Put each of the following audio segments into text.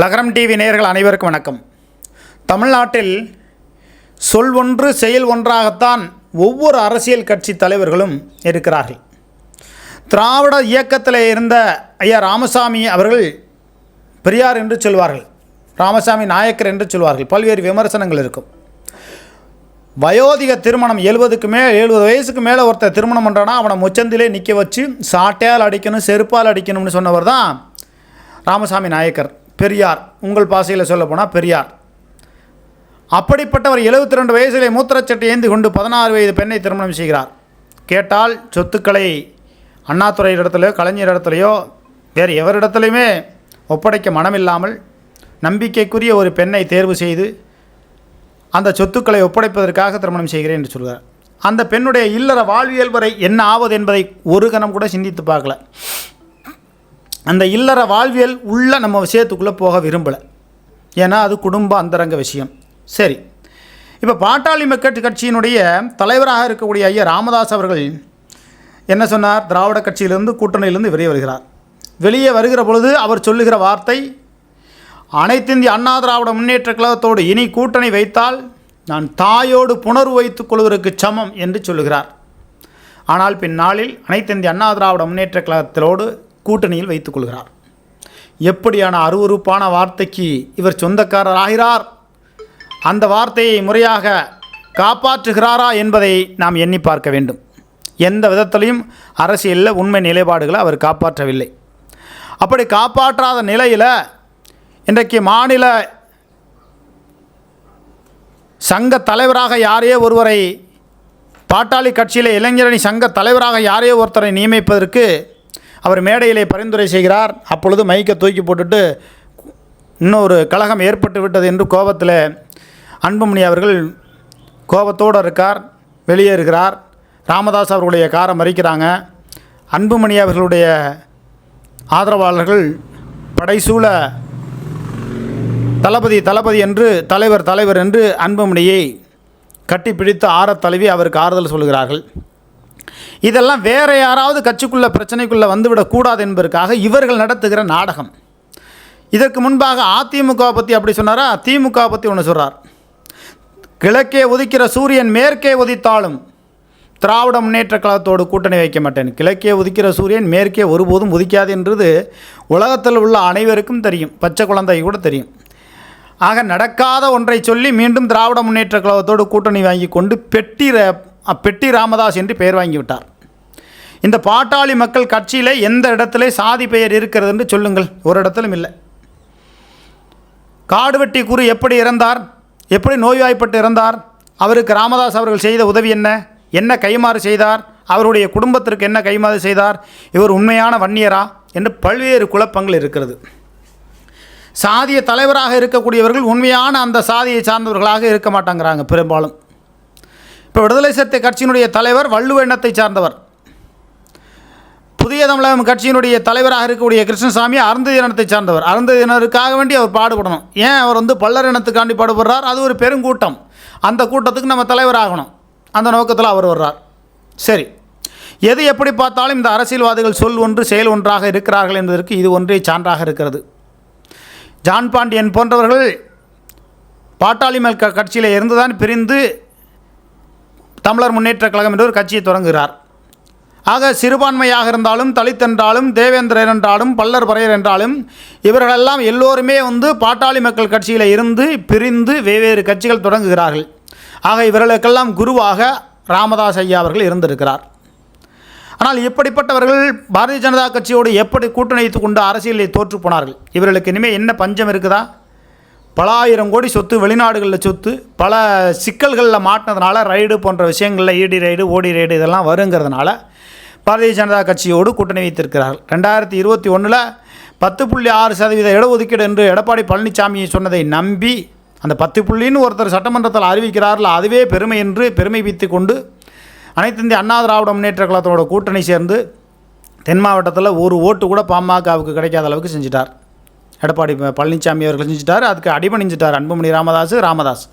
லகரம் டிவி நேயர்கள் அனைவருக்கும் வணக்கம். தமிழ்நாட்டில் சொல் ஒன்று செயல் ஒன்றாகத்தான் ஒவ்வொரு அரசியல் கட்சி தலைவர்களும் இருக்கிறார்கள். திராவிட இயக்கத்தில் இருந்த ஐயா ராமசாமி அவர்கள் பெரியார் என்று சொல்வார்கள். ராமசாமி நாயக்கர் என்று சொல்வார்கள். பல்வேறு விமர்சனங்கள் இருக்கும். வயோதிக திருமணம் எழுபதுக்கு மேல் எழுபது வயசுக்கு மேலே ஒருத்தர் திருமணம் பண்ணுறானா அவனை முச்சந்திலே நிற்க வச்சு சாட்டையால் அடிக்கணும் செருப்பால் அடிக்கணும்னு சொன்னவர் தான் ராமசாமி நாயக்கர். பெரியார். உங்கள் பாசையில் சொல்ல போனால் பெரியார். அப்படிப்பட்டவர் 72 ரெண்டு வயசிலே மூத்திரச்சட்டை ஏந்தி கொண்டு பதினாறு வயது பெண்ணை திருமணம் செய்கிறார். கேட்டால் சொத்துக்களை அண்ணாதுரை இடத்துலையோ கலைஞர் இடத்துலையோ வேறு எவரிடத்துலையுமே ஒப்படைக்க மனமில்லாமல் நம்பிக்கைக்குரிய ஒரு பெண்ணை தேர்வு செய்து அந்த சொத்துக்களை ஒப்படைப்பதற்காக திருமணம் செய்கிறேன் என்று சொல்கிறார். அந்த பெண்ணுடைய இல்லற வாழ்வியல் வரை என்ன ஆவது என்பதை ஒரு கணம் கூட சிந்தித்து பார்க்கல. அந்த இல்லற வாழ்வியல் உள்ள நம்ம விஷயத்துக்குள்ளே போக விரும்பலை. ஏன்னா அது குடும்ப அந்தரங்க விஷயம். சரி. இப்போ பாட்டாளி மக்கள் கட்சியினுடைய தலைவராக இருக்கக்கூடிய ஐயா ராமதாஸ் அவர்கள் என்ன சொன்னார்? திராவிட கட்சியிலிருந்து கூட்டணியிலிருந்து வெளியே வருகிறார். வெளியே வருகிற பொழுது அவர் சொல்லுகிற வார்த்தை அனைத்திந்திய அண்ணா திராவிட முன்னேற்ற கழகத்தோடு இனி கூட்டணி வைத்தால் நான் தாயோடு புணர்வு வைத்துக் கொள்வதற்கு சமம் என்று சொல்லுகிறார். ஆனால் பின்னாளில் அனைத்திந்திய அண்ணா திராவிட முன்னேற்ற கழகத்தோடு கூட்டணியில் வைத்துக் கொள்கிறார். எப்படியான அருவருப்பான வார்த்தைக்கு இவர் சொந்தக்காரர் ஆகிறார்? அந்த வார்த்தையை முறையாக காப்பாற்றுகிறாரா என்பதை நாம் எண்ணி பார்க்க வேண்டும். எந்த விதத்திலையும் அரசியலில் உண்மை நிலைப்பாடுகளை அவர் காப்பாற்றவில்லை. அப்படி காப்பாற்றாத நிலையில் இன்றைக்கு மாநில சங்க தலைவராக யாரையோ ஒருவரை பாட்டாளி கட்சியில் இளைஞரணி சங்க தலைவராக யாரையோ ஒருத்தரை நியமிப்பதற்கு அவர் மேடையிலே பரிந்துரை செய்கிறார். அப்பொழுது மைக்கை தூக்கி போட்டுட்டு இன்னொரு கழகம் ஏற்பட்டு விட்டது என்று கோபத்தில் அன்புமணி அவர்கள் கோபத்தோடு இருக்கார் வெளியேறுகிறார் ராமதாஸ் அவர்களுடைய காரை மறிக்கிறாங்க. அன்புமணி அவர்களுடைய ஆதரவாளர்கள் படைசூழ தளபதி தளபதி என்று தலைவர் தலைவர் என்று அன்புமணியை கட்டிப்பிடித்து ஆற தழுவி அவருக்கு ஆறுதல் சொல்கிறார்கள். இதெல்லாம் வேறு யாராவது கட்சிக்குள்ளே பிரச்சனைக்குள்ளே வந்துவிடக்கூடாது என்பதற்காக இவர்கள் நடத்துகிற நாடகம். இதற்கு முன்பாக அதிமுக பற்றி அப்படி சொன்னாரா? திமுக பற்றி ஒன்று சொல்கிறார் கிழக்கே உதிக்கிற சூரியன் மேற்கே உதித்தாலும் திராவிட முன்னேற்ற கழகத்தோடு கூட்டணி வைக்க மாட்டேன். கிழக்கே உதிக்கிற சூரியன் மேற்கே ஒருபோதும் உதிக்காது என்றது உலகத்தில் உள்ள அனைவருக்கும் தெரியும். பச்சை குழந்தை கூட தெரியும். ஆக நடக்காத ஒன்றை சொல்லி மீண்டும் திராவிட முன்னேற்ற கழகத்தோடு கூட்டணி வாங்கி கொண்டு பெட்டி பெட்டி ராமதாஸ் என்று பெயர் வாங்கிவிட்டார் இந்த பாட்டாளி மக்கள் கட்சியில் எந்த இடத்துல சாதி பெயர் இருக்கிறது என்று சொல்லுங்கள். ஒரு இடத்திலும் இல்லை. காடுவெட்டி குரு எப்படி இறந்தார்? எப்படி நோய்வாய்ப்பட்டு இறந்தார்? அவருக்கு ராமதாஸ் அவர்கள் செய்த உதவி என்ன? என்ன கைமாறு செய்தார்? அவருடைய குடும்பத்திற்கு என்ன கைமாறு செய்தார்? இவர் உண்மையான வன்னியரா? என்று பல்வேறு குழப்பங்கள் இருக்கிறது. சாதிய தலைவராக இருக்கக்கூடியவர்கள் உண்மையான அந்த சாதியை சார்ந்தவர்களாக இருக்க மாட்டாங்கிறாங்க பெரும்பாலும். இப்போ விடுதலை சிறுத்தை கட்சியினுடைய தலைவர் வள்ளுவ எண்ணத்தை சார்ந்தவர். புதிய தமிழகம் கட்சியினுடைய தலைவராக இருக்கக்கூடிய கிருஷ்ணசாமி அருந்ததி இனத்தை சார்ந்தவர். அருந்ததி இனருக்காக வேண்டி அவர் பாடுபடணும். ஏன் அவர் வந்து பல்லர் இனத்துக்காண்டி பாடுபடுறார்? அது ஒரு பெருங்கூட்டம். அந்த கூட்டத்துக்கு நம்ம தலைவராகணும் அந்த நோக்கத்தில் அவர் வர்றார். சரி. எது எப்படி பார்த்தாலும் இந்த அரசியல்வாதிகள் சொல் ஒன்று செயல் ஒன்றாக இருக்கிறார்கள் என்பதற்கு இது ஒன்றே சான்றாக இருக்கிறது. ஜான் பாண்டியன் போன்றவர்கள் பாட்டாளி க கட்சியில் இருந்துதான் பிரிந்து தமிழர் முன்னேற்ற கழகம் என்ற ஒரு கட்சியை தொடங்குகிறார். ஆக சிறுபான்மையாக இருந்தாலும் தலித் என்றாலும் தேவேந்திரர் என்றாலும் பல்லர் பறையர் என்றாலும் இவர்களெல்லாம் எல்லோருமே வந்து பாட்டாளி மக்கள் கட்சியில் இருந்து பிரிந்து வெவ்வேறு கட்சிகள் தொடங்குகிறார்கள். ஆக இவர்களுக்கெல்லாம் குருவாக ராமதாஸ் ஐயா அவர்கள் இருந்திருக்கிறார். ஆனால் இப்படிப்பட்டவர்கள் பாரதிய ஜனதா கட்சியோடு எப்படி கூட்டணித்து கொண்டு அரசியலில் தோற்று போனார்கள்? இவர்களுக்கு இனிமேல் என்ன பஞ்சம் இருக்குதா? பல ஆயிரம் கோடி சொத்து வெளிநாடுகளில் சொத்து பல சிக்கல்களில் மாட்டினதுனால ரைடு போன்ற விஷயங்களில் ஈடி ரைடு ஓடி ரைடு இதெல்லாம் வருங்கிறதுனால பாரதிய ஜனதா கட்சியோடு கூட்டணி வைத்திருக்கிறார்கள். ரெண்டாயிரத்தி இருபத்தி ஒன்றில் பத்து புள்ளி ஆறு சதவீத இடஒதுக்கீடு என்று எடப்பாடி பழனிசாமி சொன்னதை நம்பி அந்த பத்து புள்ளின்னு ஒருத்தர் சட்டமன்றத்தில் அறிவிக்கிறார்கள் அதுவே பெருமை என்று பெருமை வைத்து கொண்டு அனைத்து இந்திய அண்ணா திராவிட முன்னேற்ற கழகத்தோட கூட்டணி சேர்ந்து தென் மாவட்டத்தில் ஒரு ஓட்டு கூட பாமகவுக்கு கிடைக்காத அளவுக்கு செஞ்சிட்டார். எடப்பாடி பழனிசாமி அவர்கள் செஞ்சிட்டார். அதுக்கு அடிபணிஞ்சிட்டார் அன்புமணி ராமதாஸ் ராமதாஸ்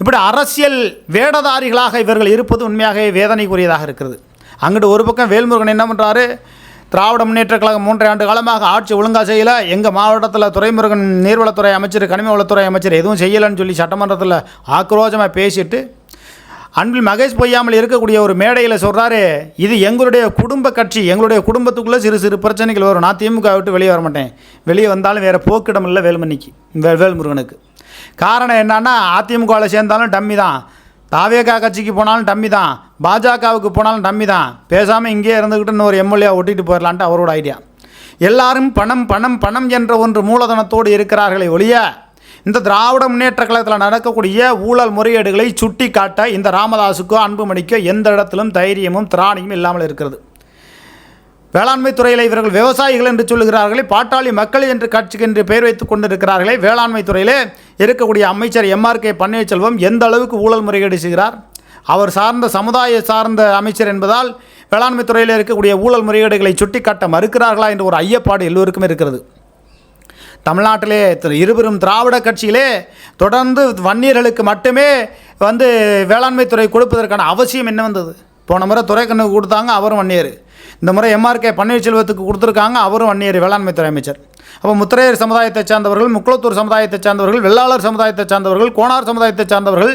இப்படி அரசியல் வேடதாரிகளாக இவர்கள் இருப்பது உண்மையாகவே வேதனைக்குரியதாக இருக்கிறது. அங்கிட்டு ஒரு பக்கம் வேல்முருகன் என்ன பண்ணுறாரு திராவிட முன்னேற்ற கழகம் மூன்றரை ஆண்டு காலமாக ஆட்சி ஒழுங்காக செய்யலை. எங்கள் மாவட்டத்தில் துறைமுருகன் நீர்வளத்துறை அமைச்சர் கனிம வளத்துறை அமைச்சர் எதுவும் செய்யலைன்னு சொல்லி சட்டமன்றத்தில் ஆக்ரோஷமாக பேசிட்டு அன்பில் மகேஷ் பொய்யாமல் இருக்கக்கூடிய ஒரு மேடையில் சொல்கிறாரு இது எங்களுடைய குடும்ப கட்சி எங்களுடைய குடும்பத்துக்குள்ளே சிறு சிறு பிரச்சனைகள் வரும். நான் திமுக விட்டு வெளியே வர மாட்டேன். வெளியே வந்தாலும் வேறு போக்கிடம் இல்லை வேலுமணிக்கு வேல்முருகனுக்கு. காரணம் என்னன்னா அதிமுகவில் சேர்ந்தாலும் டம்மி தான். தாவேகா கட்சிக்கு போனாலும் டம்மி தான். பாஜகவுக்கு போனாலும் டம்மி தான். பேசாமல் இங்கேயே இருந்துக்கிட்டு இன்னொரு எம்எல்ஏ ஒட்டிட்டு போயிடலான்ட்டு அவரோட ஐடியா எல்லாரும் பணம் பணம் பணம் என்ற ஒன்று மூலதனத்தோடு இருக்கிறார்களே ஒழிய இந்த திராவிட முன்னேற்ற கழகத்தில் நடக்கக்கூடிய ஊழல் முறையீடுகளை சுட்டி காட்ட இந்த ராமதாஸுக்கோ அன்புமணிக்கோ எந்த இடத்திலும் தைரியமும் திராணியும் இல்லாமல் இருக்கிறது. வேளாண்மை துறையில் இவர்கள் விவசாயிகள் என்று சொல்லுகிறார்களே பாட்டாளி மக்கள் என்று கட்சிக்கு என்று பெயர் வைத்துக் கொண்டிருக்கிறார்களே வேளாண்மை துறையிலே இருக்கக்கூடிய அமைச்சர் எம்ஆர் கே பன்னீர்செல்வம் எந்த அளவுக்கு ஊழல் முறையீடு செய்கிறார்? அவர் சார்ந்த சமுதாய சார்ந்த அமைச்சர் என்பதால் வேளாண்மை துறையில் இருக்கக்கூடிய ஊழல் முறையீடுகளை சுட்டிக்காட்ட மறுக்கிறார்களா என்ற ஒரு ஐயப்பாடு எல்லோருக்கும் இருக்கிறது. தமிழ்நாட்டிலே திரு- இருபெரும் திராவிட கட்சியிலே தொடர்ந்து வன்னியர்களுக்கு மட்டுமே வந்து வேளாண்மை துறை கொடுப்பதற்கான அவசியம் என்ன வந்தது? போன முறை துறைக்கண்ணுக்கு கொடுத்தாங்க அவரும் வன்னியர். இந்த முறை எம்ஆர்கே பன்னீர்செல்வத்துக்கு கொடுத்துருக்காங்க அவரும் வன்னியர் வேளாண்மை துறை அமைச்சர். அப்போ முத்திரையர் சமுதாயத்தைச் சார்ந்தவர்கள் முக்குளத்தூர் சமுதாயத்தைச் சார்ந்தவர்கள் வெள்ளாளர் சமுதாயத்தைச் சார்ந்தவர்கள் கோணார் சமுதாயத்தைச் சார்ந்தவர்கள்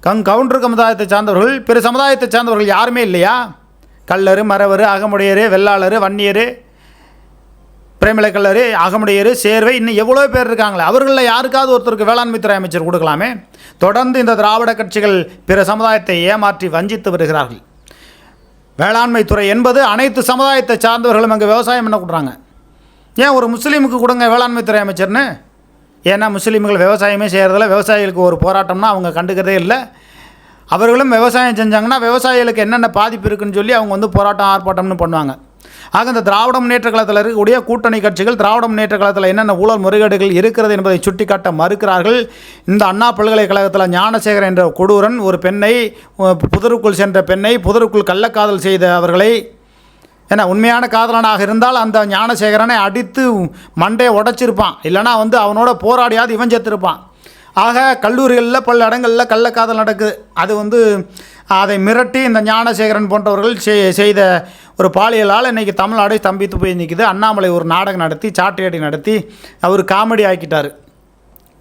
கங் கவுண்டர் சமுதாயத்தை சார்ந்தவர்கள் பிற சமுதாயத்தை சார்ந்தவர்கள் யாருமே இல்லையா? கல்லர் மரவர் அகமுடையர் வெள்ளாளர் வன்னியர் பிரேமலை அகமுடையர் சேர்வை இன்னும் எவ்வளோ பேர் இருக்காங்களே அவர்களில் யாருக்காவது ஒருத்தருக்கு வேளாண்மை துறை அமைச்சர் கொடுக்கலாமே? தொடர்ந்து இந்த திராவிட கட்சிகள் பிற சமுதாயத்தை ஏமாற்றி வஞ்சித்து வருகிறார்கள். வேளாண்மை துறை என்பது அனைத்து சமுதாயத்தை சார்ந்தவர்களும் அங்கே விவசாயம் பண்ண கொடுறாங்க ஏன் ஒரு முஸ்லீமுக்கு கொடுங்க வேளாண்மை துறை அமைச்சர்னு? ஏன்னா முஸ்லீம்கள் விவசாயமே செய்கிறதில்ல விவசாயிகளுக்கு ஒரு போராட்டம்னா அவங்க கண்டுக்கிறதே இல்லை. அவர்களும் விவசாயம் செஞ்சாங்கன்னா விவசாயிகளுக்கு என்னென்ன பாதிப்பு இருக்குன்னு சொல்லி அவங்க வந்து போராட்டம் ஆர்ப்பாட்டம்னு பண்ணுவாங்க. ஆக இந்த திராவிட முன்னேற்ற கழகத்தில் இருக்கக்கூடிய கூட்டணி கட்சிகள் திராவிட முன்னேற்ற கழகத்தில் என்னென்ன ஊழல் முறைகேடுகள் இருக்கிறது என்பதை சுட்டிக்காட்ட மறுக்கிறார்கள். இந்த அண்ணா பல்கலைக்கழகத்தில் ஞானசேகரன் என்ற கொடூரன் ஒரு பெண்ணை புதருக்குள் சென்ற பெண்ணை புதருக்குள் கள்ளக்காதல் செய்த அவர்களை ஏன்னா உண்மையான காதலனாக இருந்தால் அந்த ஞானசேகரனை அடித்து மண்டையை உடைச்சிருப்பான். இல்லைனா வந்து அவனோட போராடியாவது இவன் செத்துருப்பான். ஆக கல்லூரிகளில் பல இடங்களில் கள்ளக்காதல் நடக்குது. அது வந்து அதை மிரட்டி இந்த ஞானசேகரன் போன்றவர்கள் செய்- செய்த ஒரு பாலியலால் இன்றைக்கி தமிழ்நாடு ஸ்தம்பித்து போய் நிற்கிது அண்ணாமலை ஒரு நாடகம் நடத்தி சாட்டையடி நடத்தி அவர் காமெடி ஆக்கிட்டார்.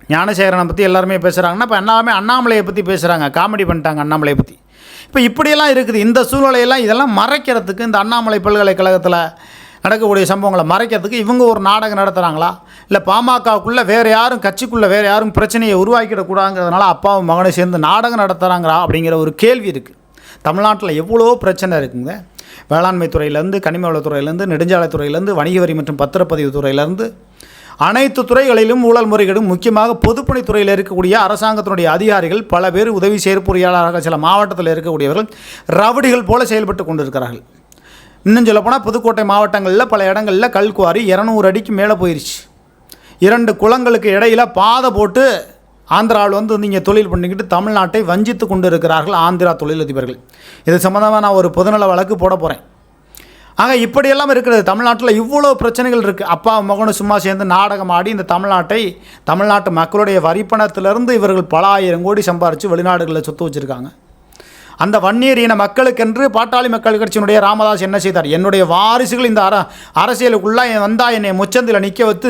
ஞானசேகரனை பற்றி எல்லாருமே பேசுகிறாங்கன்னா இப்போ எல்லாமே அண்ணாமலையை பற்றி பேசுகிறாங்க காமெடி பண்ணிட்டாங்க அண்ணாமலையை பற்றி இப்போ இப்படியெல்லாம் இருக்குது. இந்த சூழ்நிலையெல்லாம் இதெல்லாம் மறைக்கிறதுக்கு இந்த அண்ணாமலை பல்கலைக்கழகத்தில் நடக்கக்கூடிய சம்பவங்களை மறைக்கிறதுக்கு இவங்க ஒரு நாடகம் நடத்துகிறாங்களா இல்லை பாமகக்குள்ளே வேறு யாரும் கட்சிக்குள்ளே வேறு யாரும் பிரச்சனையை உருவாக்கிடக்கூடாதுங்கிறதுனால அப்பாவும் மகனும் சேர்ந்து நாடகம் நடத்துகிறாங்களா அப்படிங்கிற ஒரு கேள்வி இருக்குது தமிழ்நாட்டில் எவ்வளோ பிரச்சனை இருக்குங்க? வேளாண்மை துறையிலேருந்து கனிம வளத்துறையிலேருந்து நெடுஞ்சாலைத்துறையிலேருந்து வணிக வரி மற்றும் பத்திரப்பதிவு துறையிலேருந்து அனைத்து துறைகளிலும் ஊழல் முறைகேடும் முக்கியமாக பொதுப்பணித்துறையில் இருக்கக்கூடிய அரசாங்கத்தினுடைய அதிகாரிகள் பல பேர் உதவி செயற்பொறியாளராக சில மாவட்டத்தில் இருக்கக்கூடியவர்கள் ரவுடிகள் போல செயல்பட்டு கொண்டிருக்கிறார்கள். இன்னும் சொல்லப்போனால் புதுக்கோட்டை மாவட்டங்களில் பல இடங்களில் கல்குவாரி இரநூறு அடிக்கு மேலே போயிடுச்சு இரண்டு குளங்களுக்கு இடையில பாதை போட்டு ஆந்திராவில் வந்து நீங்கள் தொழில் பண்ணிக்கிட்டு தமிழ்நாட்டை வஞ்சித்து கொண்டு இருக்கிறார்கள் ஆந்திரா தொழிலதிபர்கள். இது சம்மந்தமாக நான் ஒரு பொதுநல வழக்கு போட போகிறேன் ஆக இப்படியெல்லாம் இருக்கிறது தமிழ்நாட்டில் இவ்வளோ பிரச்சனைகள் இருக்குது அப்பா மகனும் சும்மா சேர்ந்து நாடகம் ஆடி இந்த தமிழ்நாட்டை தமிழ்நாட்டு மக்களுடைய வரிப்பணத்திலிருந்து இவர்கள் பல ஆயிரம் கோடி சம்பாரித்து வெளிநாடுகளில் சொத்து வச்சுருக்காங்க. அந்த வன்னியர் இன மக்களுக்கென்று பாட்டாளி மக்கள் கட்சியினுடைய ராமதாஸ் என்ன செய்தார்? என்னுடைய வாரிசுகள் இந்த அர அரசியலுக்குள்ளே வந்தால் என்னை முச்சந்தில் நிற்க வைத்து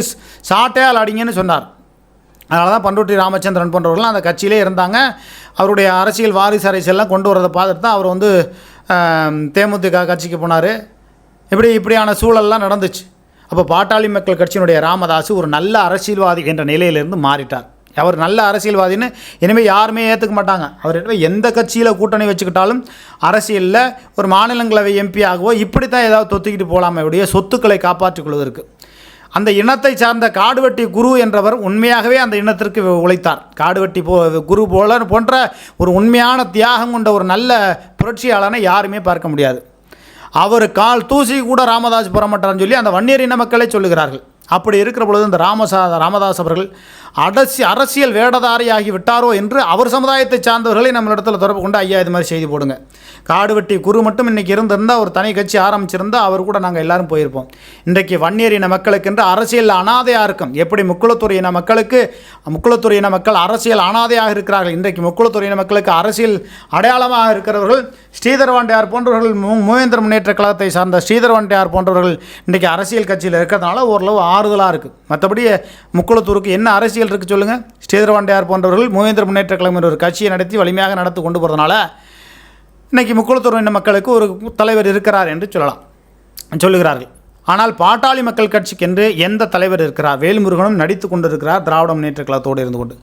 சாட்டையால் அடிங்கன்னு சொன்னார். அதனால தான் பண்ருட்டி ராமச்சந்திரன் போன்றவர்கள்லாம் அந்த கட்சியிலே இருந்தாங்க. அவருடைய அரசியல் வாரிசு அரசியல்லாம் கொண்டு வரதை பார்த்துட்டு தான் அவர் வந்து தேமுதிக கட்சிக்கு போனார். இப்படி இப்படியான சூழல்லாம் நடந்துச்சு. அப்போ பாட்டாளி மக்கள் கட்சியினுடைய ராமதாஸ் ஒரு நல்ல அரசியல்வாதி என்ற நிலையிலிருந்து மாறிட்டார். அவர் நல்ல அரசியல்வாதின்னு இனிமேல் யாருமே ஏற்றுக்க மாட்டாங்க. அவர் இனிமேல் எந்த கட்சியில் கூட்டணி வச்சுக்கிட்டாலும் அரசியலில் ஒரு மாநிலங்களவை எம்பி ஆகவோ இப்படி தான் ஏதாவது தொத்திக்கிட்டு போகலாமே உடைய சொத்துக்களை காப்பாற்றிக் கொள்வதற்கு. அந்த இனத்தை சார்ந்த காடுவெட்டி குரு என்றவர் உண்மையாகவே அந்த இனத்திற்கு உழைத்தார். காடுவெட்டி போ குரு போல போன்ற ஒரு உண்மையான தியாகம் கொண்ட ஒரு நல்ல புரட்சியாளனை யாருமே பார்க்க முடியாது. அவர் கால் தூசி கூட ராமதாஸ் புறமாட்டார்னு சொல்லி அந்த வன்னியர் இன மக்களே சொல்லுகிறார்கள். அப்படி இருக்கிற பொழுது இந்த ராமசா ராமதாஸ் அவர்கள் அரசி அரசியல் வேடதாரியாகி விட்டாரோ என்று அவர் சமுதாயத்தை சார்ந்தவர்களை நம்மளிடத்தில் தொடர்பு கொண்டு ஐயா இது மாதிரி செய்தி போடுங்க. காடு வெட்டி குரு மட்டும் இன்றைக்கி இருந்திருந்தால் ஒரு தனி கட்சி ஆரம்பிச்சிருந்தால் அவர் கூட நாங்கள் எல்லாரும் போயிருப்போம். இன்றைக்கு வன்னியர் இன மக்களுக்கென்று அரசியல் அனாதையாக இருக்கும். எப்படி முக்குளத்துறை இன மக்களுக்கு முக்குளத்துறை இன மக்கள் அரசியல் அனாதையாக இருக்கிறார்கள்? இன்றைக்கு முக்குளத்துறை இன மக்களுக்கு அரசியல் அடையாளமாக இருக்கிறவர்கள் ஸ்ரீதர் வாண்டியார் போன்றவர்கள் மு- மூவேந்திர முன்னேற்ற கழகத்தை சார்ந்த ஸ்ரீதர்வாண்டியார் போன்றவர்கள் இன்றைக்கி அரசியல் கட்சியில் இருக்கிறதுனால ஓரளவு ஆறுதலாக இருக்குது மற்றபடி முக்குளத்தூருக்கு என்ன அரசியல் இருக்குது சொல்லுங்கள் ஸ்ரீதர் வாண்டையார் போன்றவர்கள் மூவேந்திர முன்னேற்ற கழகம் என்ற ஒரு கட்சியை நடத்தி வலிமையாக நடத்தி கொண்டு போகிறதுனால இன்றைக்கி முக்குளத்தூர் இன மக்களுக்கு ஒரு தலைவர் இருக்கிறார் என்று சொல்லலாம். சொல்லுகிறார்கள். ஆனால் பாட்டாளி மக்கள் கட்சிக்கென்று எந்த தலைவர் இருக்கிறார்? வேல்முருகனும் நடித்து கொண்டிருக்கிறார் திராவிட முன்னேற்ற கழகத்தோடு இருந்து கொண்டு.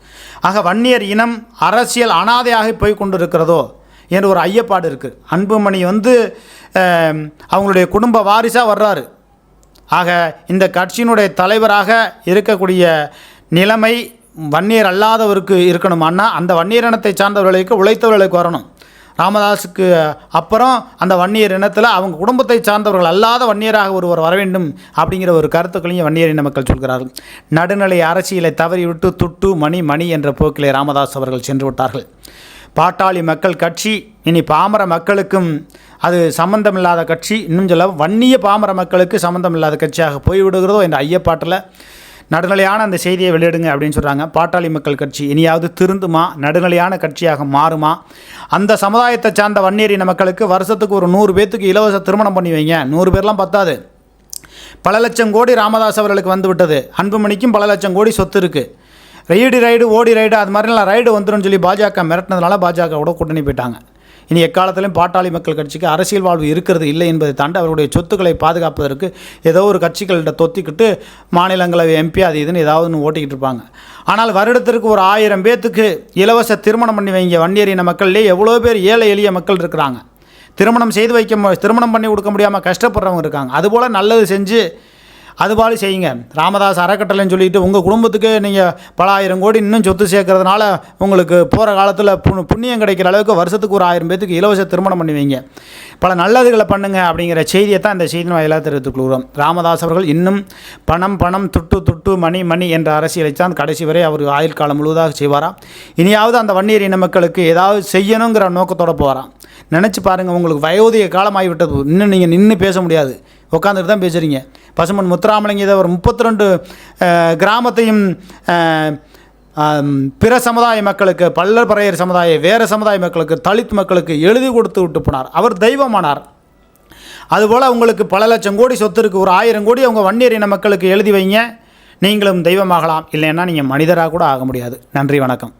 ஆக வன்னியர் இனம் அரசியல் அனாதையாக போய் கொண்டிருக்கிறதோ என்று ஒரு ஐயப்பாடு இருக்குது அன்புமணி வந்து அவங்களுடைய குடும்ப வாரிசாக வர்றாரு. ஆக இந்த கட்சியினுடைய தலைவராக இருக்கக்கூடிய நிலைமை வன்னியர் அல்லாதவருக்கு இருக்கணுமான்னா அந்த வன்னியர் இனத்தை சார்ந்தவர்களுக்கு உழைத்தவர்களுக்கு வரணும். ராமதாஸுக்கு அப்புறம் அந்த வன்னியர் இனத்தில் அவங்க குடும்பத்தை சார்ந்தவர்கள் அல்லாத வன்னியராக ஒருவர் வர வேண்டும் அப்படிங்கிற ஒரு கருத்துக்களையும் வன்னியர் இன மக்கள் சொல்கிறார்கள். நடுநிலை அரசியலை தவறிவிட்டு துட்டு மணி மணி என்ற போக்கிலே ராமதாஸ் அவர்கள் சென்று விட்டார்கள். பாட்டாளி மக்கள் கட்சி இனி பாமர மக்களுக்கும் அது சம்பந்தமில்லாத கட்சி இன்னும் சொல்ல வன்னிய பாமர மக்களுக்கு சம்பந்தமில்லாத கட்சியாக போய்விடுகிறதோ என்ற ஐயப்பாட்டில் நடுநிலையான அந்த செய்தியை வெளியிடுங்க அப்படின்னு சொல்கிறாங்க பாட்டாளி மக்கள் கட்சி இனியாவது திருந்துமா? நடுநிலையான கட்சியாக மாறுமா? அந்த சமுதாயத்தை சார்ந்த வன்னியரின மக்களுக்கு வருஷத்துக்கு ஒரு நூறு பேர்த்துக்கு இலவச திருமணம் பண்ணி வைங்க. நூறு பேர்லாம் பத்தாது. பல லட்சம் கோடி ராமதாஸ் அவர்களுக்கு வந்து விட்டது. அன்புமணிக்கும் பல லட்சம் கோடி சொத்து இருக்குது ரைடு ரைடு ஓடி ரைடு அது மாதிரிலாம் ரைடு வந்துடும் சொல்லி பாஜக மிரட்டினதுனால பாஜக கூட கூட்டணி போயிட்டாங்க. இனி எக்காலத்திலும் பாட்டாளி மக்கள் கட்சிக்கு அரசியல் வாழ்வு இருக்கிறது இல்லை என்பதை தாண்டி அவருடைய சொத்துக்களை பாதுகாப்பதற்கு ஏதோ ஒரு கட்சிகள்கிட்ட தொத்திக்கிட்டு மாநிலங்களவை எம்பி அது இதுன்னு ஏதாவது ஒன்று ஓட்டிக்கிட்டு இருப்பாங்க. ஆனால் வருடத்திற்கு ஒரு ஆயிரம் பேத்துக்கு இலவச திருமணம் பண்ணி வைங்க வன்னியரின மக்கள்லேயே எவ்வளோ பேர் ஏழை எளிய மக்கள் இருக்கிறாங்க. திருமணம் செய்து வைக்க திருமணம் பண்ணி கொடுக்க முடியாமல் கஷ்டப்படுறவங்க இருக்காங்க. அதுபோல் நல்லது செஞ்சு அதுபாலும் செய்யுங்க. ராமதாஸ் அறக்கட்டளைன்னு சொல்லிட்டு உங்கள் குடும்பத்துக்கு நீங்கள் பல ஆயிரம் கோடி இன்னும் சொத்து சேர்க்கறதுனால உங்களுக்கு போகிற காலத்தில் புண் புண்ணியம் கிடைக்கிற அளவுக்கு வருஷத்துக்கு ஒரு ஆயிரம் பேத்துக்கு இலவச திருமணம் பண்ணுவீங்க பல நல்லதுகளை பண்ணுங்க அப்படிங்கிற செய்தியை தான் இந்த செய்தியின் வாயிலாக தெரிவித்துக் கொள்கிறோம். ராமதாஸ் அவர்கள் இன்னும் பணம் பணம் துட்டு துட்டு மணி மணி என்ற அரசியலை தான் கடைசி வரை அவர் ஆயுள் காலம் முழுவதாக செய்வாரா? இனியாவது அந்த வன்னியர் இன மக்களுக்கு ஏதாவது செய்யணுங்கிற நோக்கத்தோடு போகிறான் நினச்சி பாருங்கள் உங்களுக்கு வயோதிக காலமாகிவிட்டது. இன்னும் நீங்கள் நின்று பேச முடியாது. உட்காந்துட்டு தான் பேசுகிறீங்க பசுமன் முத்துராமலிங்க இதை ஒரு முப்பத்தி ரெண்டு கிராமத்தையும் பிற சமுதாய மக்களுக்கு பல்லர் பறையர் சமுதாய வேறு சமுதாய மக்களுக்கு தலித் மக்களுக்கு எழுதி கொடுத்து விட்டு போனார். அவர் தெய்வமானார். அதுபோல் உங்களுக்கு பல லட்சம் கோடி சொத்து இருக்குது ஒரு ஆயிரம் கோடி அவங்க வன்னியர் இன மக்களுக்கு எழுதி வைங்க. நீங்களும் தெய்வமாகலாம். இல்லைன்னா நீங்கள் மனிதராக கூட ஆக முடியாது. நன்றி வணக்கம்.